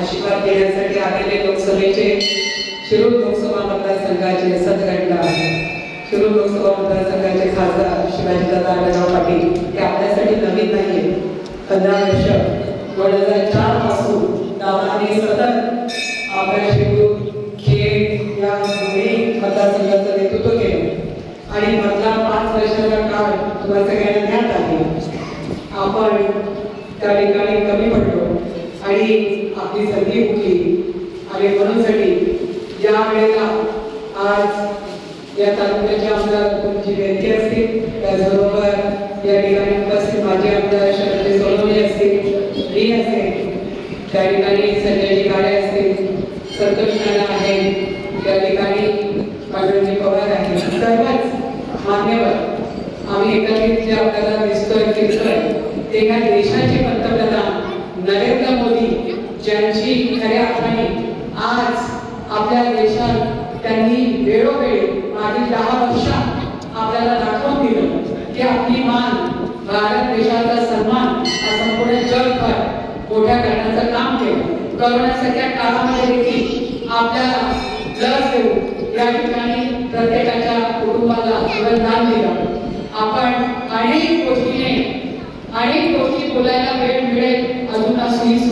आशीर्वाद देण्यासाठी आलेले लोकसभेचे शिरूर लोकसभा मतदारसंघाचे सतगंडा शिरूर लोकसभा मतदारसंघाचे खासदार शिवाजीदादा आढळराव पाटील ते आपल्यासाठी नवीन नाहीये. पंधरा वर्ष दोन हजार चारपासून दादाने सतत आपल्या शिरूर खेड या दोन्ही मतदारसंघाचं नेतृत्व केलं. आणि मधला पाच वर्षाचा काळ तुम्हाला सगळ्यांना ज्ञात आहे. आपण त्या ठिकाणी कमी पडलो. आणि आपली संधी हुकली आणि म्हणूनसाठी या वेळेला आज या तालुक्याचे आमदार तुमची व्यक्ती असतील त्याचबरोबर या ठिकाणी उपस्थित माझे आमदार शरदजी सोनवणे असतील मी असेल त्या ठिकाणी संजयजी काळे असतील संतोष नाना आहे. त्या ठिकाणी पांडुरंगी पवार आहे. सर्वच मान्यवर. आम्ही एकत्रित जे आपल्याला दिसतोय फिरतोय. ते ह्या देशाचे नरेंद्र मोदी ज्यांची खऱ्या अर्थाने आज आपल्या देशात त्यांनी वेळोवेळी मागील दहा वर्षात आपल्याला दाखवून दिलं की आपली मान भारत देशाचा सन्मान हा संपूर्ण जगभर मोठ्या करण्याचं काम केलं. करोनासारख्या काळामध्ये देखील आपल्याला लस देऊन या ठिकाणी प्रत्येकाच्या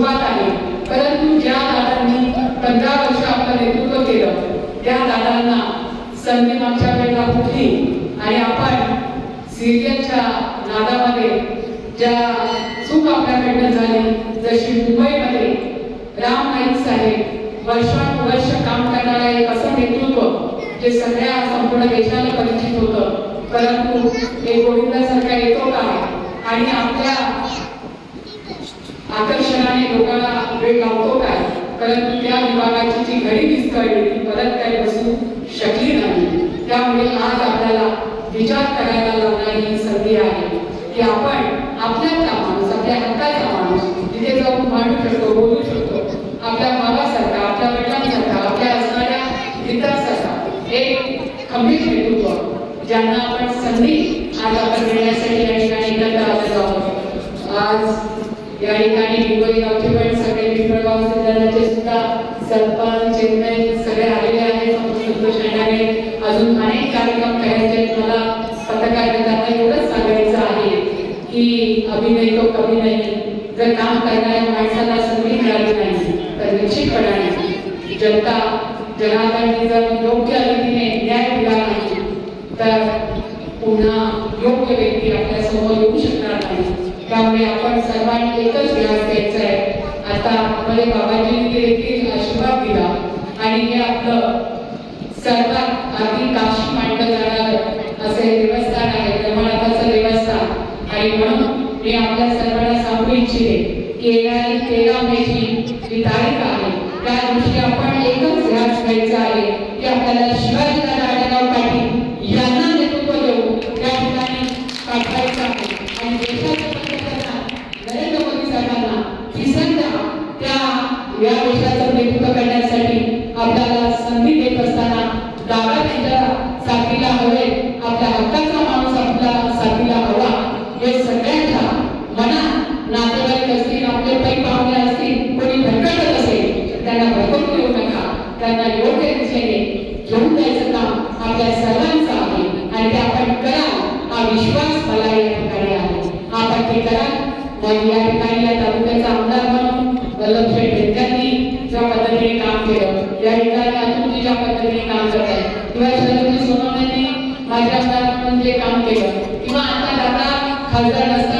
सुरुवात आहे. परंतु ज्या दादांनी पंधरा वर्ष आपलं नेतृत्व केलं त्या दादांना संधी मागच्या वेळेला फुटली आणि आपण सिरियलच्या नादामध्ये ज्या चूक आपल्याकडनं झाली जशी मुंबईमध्ये राम नाईक साहेब वर्षानुवर्ष काम करणारा एक असं नेतृत्व जे सगळ्या संपूर्ण देशाला परिचित होतं परंतु एक गोविंदासारखा येतो का आणि आपल्या वेळ लावतो काय? परंतु त्या विभागाची जी घडी विस्कळली ती परत काही बसू शकली नाही. त्यामुळे आज आपल्याला विचार करायला लावणारी ही संधी आहे की आपण आपल्याचा माणूस आपल्या हक्काचा माणूस तिथे जाऊन मांडू शकतो बोलू शकतो. आपल्या भावासारखा आपल्या वडिलांसारखा आपल्या असणाऱ्या मित्रासारखा एक खंबीर नेतृत्व ज्यांना आपण संधी आज आपण देण्यासाठी या ठिकाणी एकत्र आलेलो आहोत. आज या ठिकाणी हिंगोली गावचे पण सगळे पिंपळगाव सिद्धांताचे सुद्धा सरपंच चेअरमॅन सगळे आलेले आहेत. संतोष शेंडाने अजून अनेक कार्यक्रम करायचे. मला पत्रकार मित्रांना एवढंच सांगायचं आहे की अभिनय तो कमी नाही जर काम करणाऱ्या माणसाला संधी मिळाली नाही, तर निश्चितपणाने जनता जनार्दनने जर योग्य रीतीने न्याय दिला नाही, तर पुन्हा योग्य व्यक्ती आपल्या समोर येऊ शकणार नाही. त्यामुळे आपण सर्वांनी एकच ध्यास घ्यायचा आहे. आता मला बाबाजींनी देखील आशीर्वाद दिला. आणि हे आपलं सर्वात आधी काशी मांडलं जाणार असे देवस्थान आहे ब्रह्मनाथाचं देवस्थान. आणि म्हणून मी आपल्या सर्वांना सांगू इच्छिते की येणारी तेरा मेची जी तारीख आहे. त्या दिवशी आपण एकच ध्यास घ्यायचा आहे की आपल्याला शिवाजी साथीला हवे. आपल्या हक्काचा माणूस आपल्या साथीला हवा. हे सगळ्यांच्या मनात नातेवाईक असतील आपले पै पाहुणे असतील कोणी भरकटत असेल त्यांना देऊ नका. त्यांना योग्य दिशेने घेऊन जायचं काम आपल्या सर्वांचं आहे. आणि ते आपण कराल हा विश्वास मला या ठिकाणी आहे. आपण ते कराल. मग या ठिकाणी या तालुक्याचा आमदार म्हणून वल्लभशेठ बेनकांनी ज्या पद्धतीने काम केलं या ठिकाणी ज्या पद्धतीने काम करत किंवा शरदजी सोनवणेंनी माझ्या आमदार म्हणून जे काम केलं किंवा आता दादा खासदार नसताना